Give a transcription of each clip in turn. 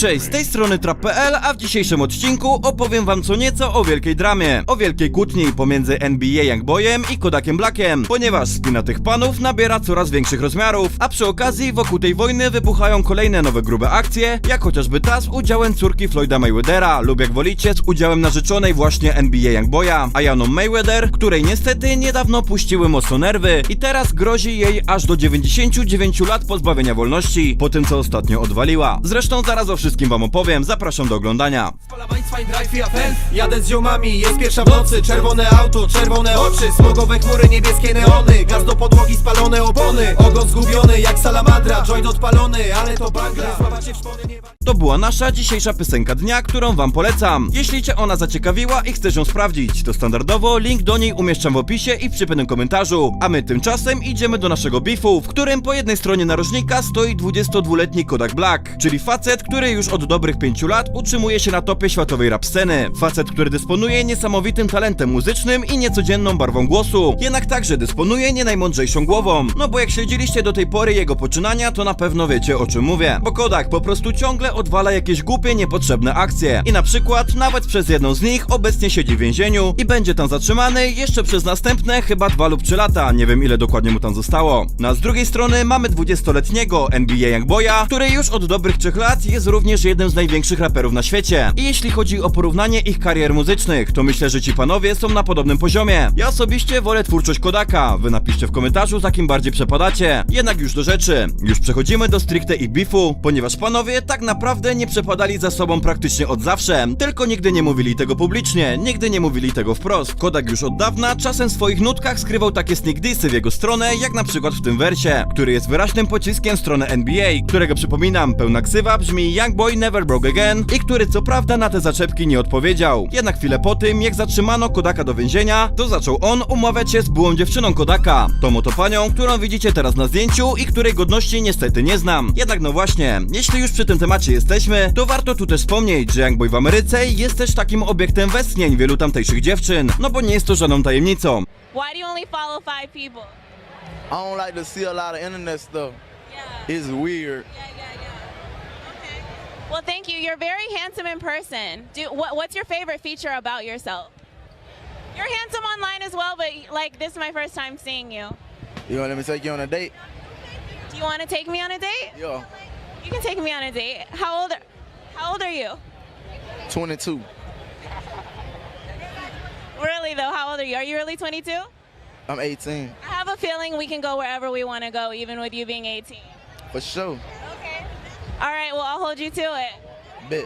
Cześć, z tej strony Trap.pl, a w dzisiejszym odcinku opowiem wam co nieco o wielkiej dramie. O wielkiej kłótni pomiędzy NBA Youngboyem i Kodakiem Blackiem, ponieważ spina tych panów nabiera coraz większych rozmiarów, a przy okazji wokół tej wojny wybuchają kolejne nowe grube akcje, jak chociażby ta z udziałem córki Floyda Mayweathera, lub jak wolicie z udziałem narzeczonej właśnie NBA Youngboya, Ayaną Mayweather, której niestety niedawno puściły mocno nerwy i teraz grozi jej aż do 99 lat pozbawienia wolności, po tym co ostatnio odwaliła. Zresztą zaraz o wszystkim wam opowiem, zapraszam do oglądania. Jadę z ziomami, jest pierwsza w nocy Czerwone auto, czerwone oczy Smogowe chmury, niebieskie neony Gaz do podłogi, spalone opony Ogon zgubiony jak salamandra Joint odpalony, ale to bangla To była nasza dzisiejsza piosenka dnia, którą wam polecam. Jeśli cię ona zaciekawiła i chcesz ją sprawdzić, to standardowo link do niej umieszczam w opisie i w przypiętym komentarzu. A my tymczasem idziemy do naszego bifu, w którym po jednej stronie narożnika stoi 22-letni Kodak Black, czyli facet, który już od dobrych 5 lat utrzymuje się na topie światowej rap sceny. Facet, który dysponuje niesamowitym talentem muzycznym i niecodzienną barwą głosu, jednak także dysponuje nie najmądrzejszą głową. No bo jak śledziliście do tej pory jego poczynania, to na pewno wiecie o czym mówię. Bo Kodak po prostu ciągle odwala jakieś głupie, niepotrzebne akcje. I na przykład nawet przez jedną z nich obecnie siedzi w więzieniu i będzie tam zatrzymany jeszcze przez następne chyba 2 lub 3 lata. Nie wiem ile dokładnie mu tam zostało. No a z drugiej strony mamy 20-letniego NBA Youngboya, który już od dobrych 3 lat jest również jednym z największych raperów na świecie. I jeśli chodzi o porównanie ich karier muzycznych, to myślę, że ci panowie są na podobnym poziomie. Ja osobiście wolę twórczość Kodaka. Wy napiszcie w komentarzu, za kim bardziej przepadacie. Jednak już do rzeczy. Już przechodzimy do stricte ich beefu, ponieważ panowie tak naprawdę nie przepadali za sobą praktycznie od zawsze. Tylko nigdy nie mówili tego publicznie, nigdy nie mówili tego wprost. Kodak już od dawna czasem w swoich nutkach skrywał takie sneak dissy w jego stronę, jak na przykład w tym wersie, który jest wyraźnym pociskiem w stronę NBA, którego przypominam, pełna ksywa brzmi Young Boy Never Broke Again i który co prawda na te zaczepki nie odpowiedział. Jednak chwilę po tym, jak zatrzymano Kodaka do więzienia, to zaczął on umawiać się z byłą dziewczyną Kodaka, tą oto panią, którą widzicie teraz na zdjęciu i której godności niestety nie znam. Jednak no właśnie, jeśli już przy tym temacie jesteśmy, to warto tu też wspomnieć, że Young Boy w Ameryce jest też takim obiektem westchnień wielu tamtejszych dziewczyn, no bo nie jest to żadną tajemnicą. Why do you only follow five people? I don't like to see a lot of internet stuff. Yeah. It's weird. Yeah, yeah, yeah. Well, thank you. You're very handsome in person. Do what, what's your favorite feature about yourself? You're handsome online as well, but like this is my first time seeing you. You want let me take you on a date? Do you want to take me on a date? Yeah. You can take me on a date. How old? How old are you? 22. Really though, how old are you? Are you really 22? I'm 18. I have a feeling we can go wherever we want to go, even with you being 18. For sure. All right. Well, I'll hold you to it.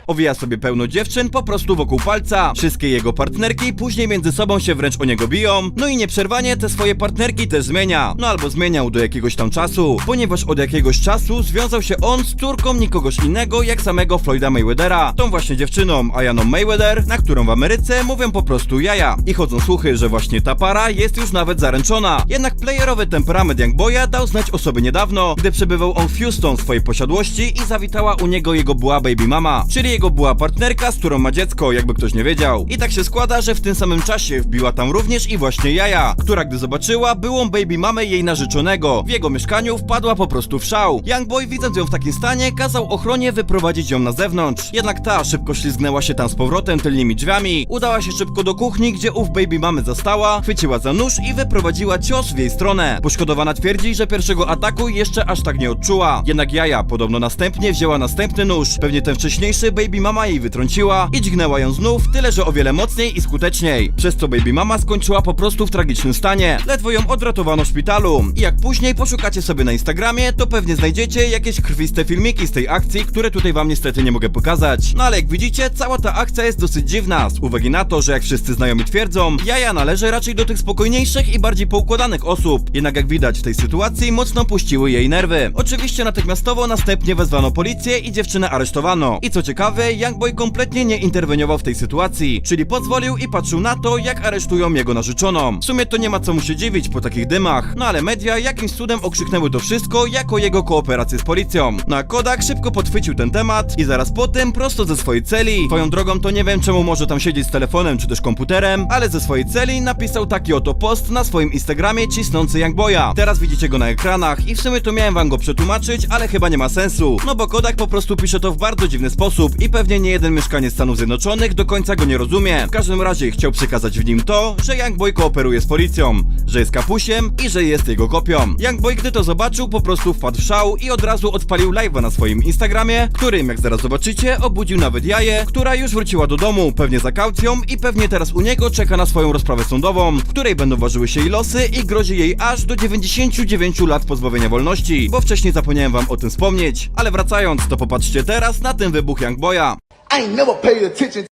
Owija sobie pełno dziewczyn po prostu wokół palca. Wszystkie jego partnerki później między sobą się wręcz o niego biją. No i nieprzerwanie te swoje partnerki też zmienia. No albo zmieniał do jakiegoś tam czasu, ponieważ od jakiegoś czasu związał się on z córką nikogoś innego jak samego Floyda Mayweathera. Tą właśnie dziewczyną, Ayaną Mayweather, na którą w Ameryce mówią po prostu jaja. I chodzą słuchy, że właśnie ta para jest już nawet zaręczona. Jednak playerowy temperament Youngboya dał znać o sobie niedawno, gdy przebywał on w Houston w swojej posiadłości i zawitała u niego jego była baby mama, czyli jego była partnerka, z którą ma dziecko, jakby ktoś nie wiedział. I tak się składa, że w tym samym czasie wbiła tam również i właśnie jaja, która gdy zobaczyła byłą baby mamę jej narzeczonego, w jego mieszkaniu wpadła po prostu w szał. Youngboy widząc ją w takim stanie kazał ochronie wyprowadzić ją na zewnątrz. Jednak ta szybko ślizgnęła się tam z powrotem tylnymi drzwiami, udała się szybko do kuchni, gdzie ów baby mamy zastała, chwyciła za nóż i wyprowadziła cios w jej stronę. Poszkodowana twierdzi, że pierwszego ataku jeszcze aż tak nie odczuła. Jednak jaja podobno następnie wzięła następny nóż, pewnie ten wcześniejszy baby mama jej wytrąciła i dźgnęła ją znów, tyle że o wiele mocniej i skuteczniej. Przez co baby mama skończyła po prostu w tragicznym stanie. Ledwo ją odratowano w szpitalu. I jak później poszukacie sobie na Instagramie, to pewnie znajdziecie jakieś krwiste filmiki z tej akcji, które tutaj wam niestety nie mogę pokazać. No ale jak widzicie, cała ta akcja jest dosyć dziwna, z uwagi na to, że jak wszyscy znajomi twierdzą, jaja należy raczej do tych spokojniejszych i bardziej poukładanych osób. Jednak jak widać w tej sytuacji mocno puściły jej nerwy. Oczywiście natychmiastowo następnie wezwano policję i dziewczynę aresztowano. I co ciekawe, Youngboy kompletnie nie interweniował w tej sytuacji, czyli pozwolił i patrzył na to, jak aresztują jego narzeczoną. W sumie to nie ma co mu się dziwić po takich dymach, no ale media jakimś cudem okrzyknęły to wszystko jako jego kooperację z policją. No a Kodak szybko podchwycił ten temat i zaraz po tym prosto ze swojej celi, swoją drogą to nie wiem czemu może tam siedzieć z telefonem czy też komputerem, ale ze swojej celi napisał taki oto post na swoim Instagramie cisnący Youngboya. Teraz widzicie go na ekranach i w sumie to miałem wam go przetłumaczyć, ale chyba nie ma sensu, no bo Kodak po prostu pisze to w bardzo dziwny sposób. I pewnie nie jeden mieszkaniec Stanów Zjednoczonych do końca go nie rozumie. W każdym razie chciał przekazać w nim to, że Youngboy kooperuje z policją, że jest kapusiem i że jest jego kopią. Youngboy gdy to zobaczył po prostu wpadł w szał i od razu odpalił live'a na swoim Instagramie, którym jak zaraz zobaczycie obudził nawet jaję, która już wróciła do domu, pewnie za kaucją i pewnie teraz u niego czeka na swoją rozprawę sądową, w której będą ważyły się jej losy i grozi jej aż do 99 lat pozbawienia wolności, bo wcześniej zapomniałem wam o tym wspomnieć. Ale wracając, to popatrzcie teraz na ten wybuch Youngboya. I ain't never paid attention,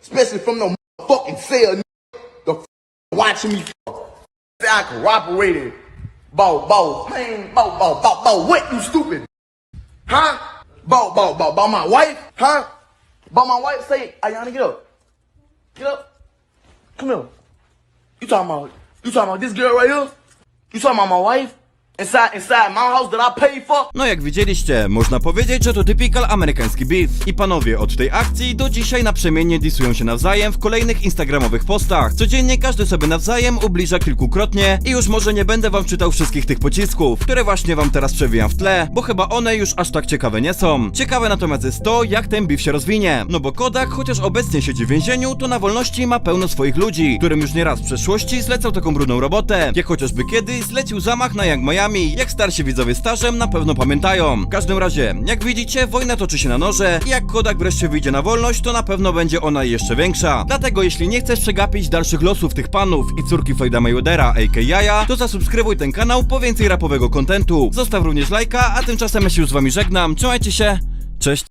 especially from no fucking cell. The watching me I cooperated. Bo, bo, man, bo, bo, bo, bo, what you stupid? Huh? Bo, bo, bo, bo, my wife? Huh? Bo, my wife say, Ayana, get up. Get up. Come here. You talking about, you talking about this girl right here? You talking about my wife? Inside, inside my house that I paid for? No jak widzieliście, można powiedzieć, że to typical amerykański beef. I panowie od tej akcji do dzisiaj naprzemiennie disują się nawzajem w kolejnych instagramowych postach. Codziennie każdy sobie nawzajem ubliża kilkukrotnie i już może nie będę wam czytał wszystkich tych pocisków, które właśnie wam teraz przewijam w tle, bo chyba one już aż tak ciekawe nie są. Ciekawe natomiast jest to, jak ten beef się rozwinie. No bo Kodak, chociaż obecnie siedzi w więzieniu, to na wolności ma pełno swoich ludzi, którym już nieraz w przeszłości zlecał taką brudną robotę. Jak chociażby kiedyś zlecił zamach na Young Miami, jak starsi widzowie stażem na pewno pamiętają. W każdym razie, jak widzicie, wojna toczy się na noże i jak Kodak wreszcie wyjdzie na wolność, to na pewno będzie ona jeszcze większa. Dlatego jeśli nie chcesz przegapić dalszych losów tych panów i córki Floyda Mayweathera, a.k. Jaja, to zasubskrybuj ten kanał po więcej rapowego kontentu. Zostaw również lajka, a tymczasem ja się już z wami żegnam. Trzymajcie się, cześć!